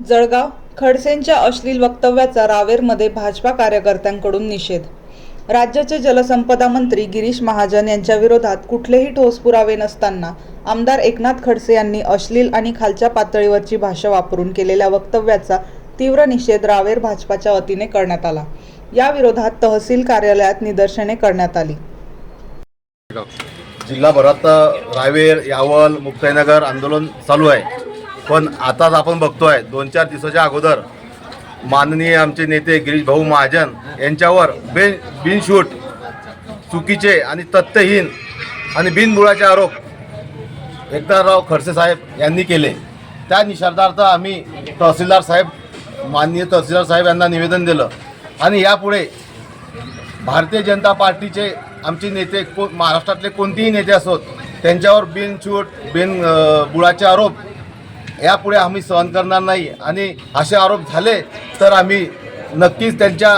जळगाव खडसेंच्या अश्लील वक्तव्याचा रावेरमध्ये भाजपा कार्यकर्त्यांकडून निषेध. राज्याचे जलसंपदा मंत्री गिरीश महाजन यांच्या विरोधात कुठलेही ठोस पुरावे नसताना आमदार एकनाथ खडसे यांनी अश्लील आणि खालच्या पातळीवरची भाषा वापरून केलेल्या वक्तव्याचा तीव्र निषेध रावेर भाजपाच्या वतीने करण्यात आला. या विरोधात तहसील कार्यालयात निदर्शने करण्यात आली. जिल्हाभरात रावेर यावल मुक्ताईनगर आंदोलन चालू आहे. पण आताच आपण बघतोय दोन चार दिवसाच्या अगोदर माननीय आमचे नेते गिरीश भाऊ महाजन यांच्यावर बिन बिनशूट चुकीचे आणि तथ्यहीन आणि बिनबुळाचे आरोप एकनाथराव खडसे साहेब यांनी केले. त्या निषेधार्थ आम्ही तहसीलदार साहेब माननीय तहसीलदार साहेब यांना निवेदन दिलं. आणि यापुढे भारतीय जनता पार्टीचे आमचे नेते को महाराष्ट्रातले कोणतेही नेते असोत त्यांच्यावर बिनछूट बिन बुळाचे आरोप यापुढे आम्ही सहन करणार नाही. आणि असे आरोप झाले तर आम्ही नक्कीच त्यांच्या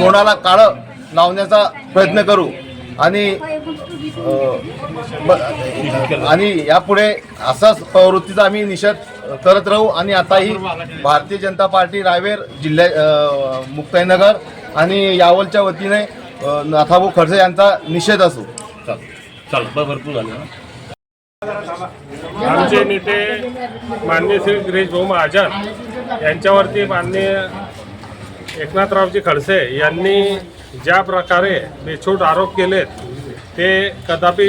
तोंडाला काळं लावण्याचा प्रयत्न करू. आणि आणि यापुढे असाच प्रवृत्तीचा आम्ही निषेध करत राहू. आणि आताही भारतीय जनता पार्टी रावेर जिल्ह्या मुक्ताईनगर आणि यावलच्या वतीने नाथाभाऊ खडसे यांचा निषेध असू. चाल भरपूर झालं आमचे नेते माननीय श्री गिरीश भाऊ महाजन यांच्यावरती माननीय एकनाथरावजी खडसे यांनी ज्या प्रकारे बेछूट आरोप केलेत ते कदापि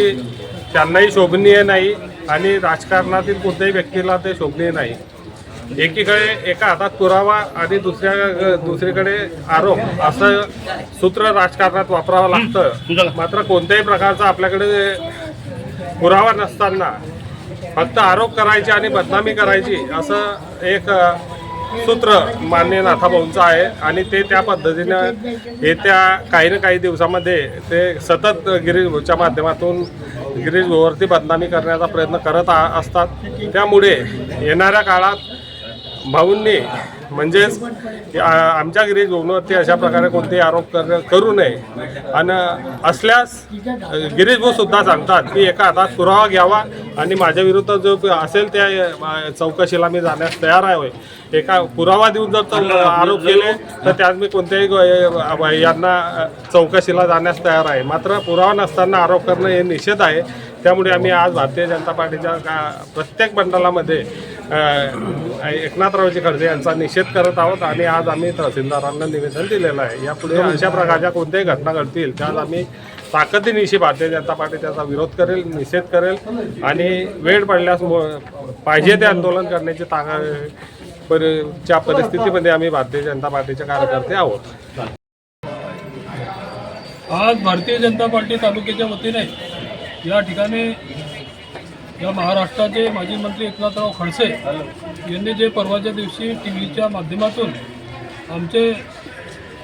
त्यांनाही शोभनीय नाही आणि राजकारणातील कोणत्याही व्यक्तीला ते शोभनीय नाही. एकीकडे एका हातात पुरावा आणि दुसऱ्या दुसरीकडे आरोप असं सूत्र राजकारणात वापरावं लागतं. मात्र कोणत्याही प्रकारचा आपल्याकडे पुरावा नसताना फक्त आरोप करायचे आणि बदनामी करायची असं एक सूत्र मान्य नाथाभाऊंचं आहे. आणि ते त्या पद्धतीनं येत्या काही ना काही दिवसामध्ये ते सतत गिरीश भाऊच्या माध्यमातून गिरीश भाऊवरती बदनामी करण्याचा प्रयत्न करत आ- असतात. त्यामुळे येणाऱ्या काळात भाऊंनी म्हणजेच आमच्या गिरीश भाऊंवरती अशा प्रकारे कोणतेही आरोप कर करू नये. आणि असल्यास गिरीश भाऊ सुद्धा सांगतात की एका हातात पुरावा घ्यावा आणि माझ्या विरुद्ध जो असेल त्या चौकशीला मी जाण्यास तयार आहे होय. एका पुरावा देऊन जर आरोप केले तर त्यात मी कोणत्याही यांना चौकशीला जाण्यास तयार आहे. मात्र पुरावा नसताना आरोप करणं हे निषेध आहे. त्यामुळे आम्ही आज भारतीय जनता पार्टीच्या का- प्रत्येक मंडळामध्ये एकनाथरावजी खडसे यांचा निषेध करत आहोत आणि आज आम्ही तहसीलदारांना निवेदन दिलेलं आहे. यापुढे अशा प्रकारच्या कोणत्याही घटना घडतील त्यात आम्ही ताकदीनिशी भारतीय जनता पार्टी त्याचा विरोध करेल निषेध करेल आणि वेळ पडल्यास पाहिजे ते आंदोलन करण्याची ताका परि च्या परिस्थितीमध्ये आम्ही भारतीय जनता पार्टीचे कार्यकर्ते आहोत. आज भारतीय जनता पार्टी तालुक्याच्या वतीने या ठिकाणी या महाराष्ट्राचे माजी मंत्री एकनाथराव खडसे यांनी जे परवाच्या दिवशी टी व्हीच्या माध्यमातून आमचे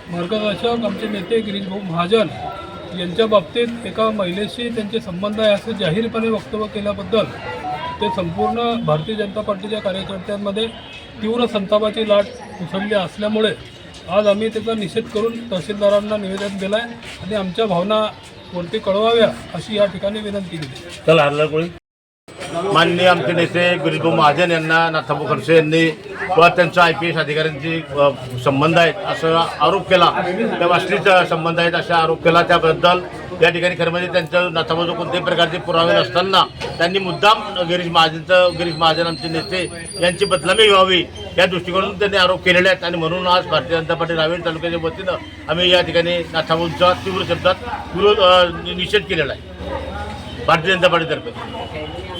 मार्गदर्शक आमचे नेते गिरीशभाऊ महाजन यांच्या बाबतीत एका महिलेशी त्यांचे संबंध आहे असं जाहीरपणे वक्तव्य केल्याबद्दल ते संपूर्ण भारतीय जनता पार्टीच्या कार्यकर्त्यांमध्ये तीव्र संतापाची लाट उसळली असल्यामुळे आज आम्ही त्याचा निषेध करून तहसीलदारांना निवेदन दिलं आहे आणि आमच्या भावना वरती कळवाव्या अशी या ठिकाणी विनंती केली. चला हरला कोळी. माननीय आमचे नेते गिरीशभाऊ महाजन यांना नाथाभाऊ खडसे यांनी किंवा त्यांच्या आय पी एस अधिकाऱ्यांची संबंध आहेत असं आरोप केला. त्या वास्तविक संबंध आहेत असा आरोप केला. त्याबद्दल या ठिकाणी खरं म्हणजे त्यांचं नाथाभाऊ कोणत्याही प्रकारचे पुरावे नसताना त्यांनी मुद्दाम गिरीश महाजनचं गिरीश महाजन आमचे नेते यांची बदनामी व्हावी या दृष्टिकोनातून त्यांनी आरोप केलेले आहेत. आणि म्हणून आज भारतीय जनता पार्टी रावेर तालुक्याच्या वतीनं आम्ही या ठिकाणी नाथाबूंचा तीव्र शब्दात विरोध निषेध केलेला आहे. भारतीय जनता पार्टीतर्फे.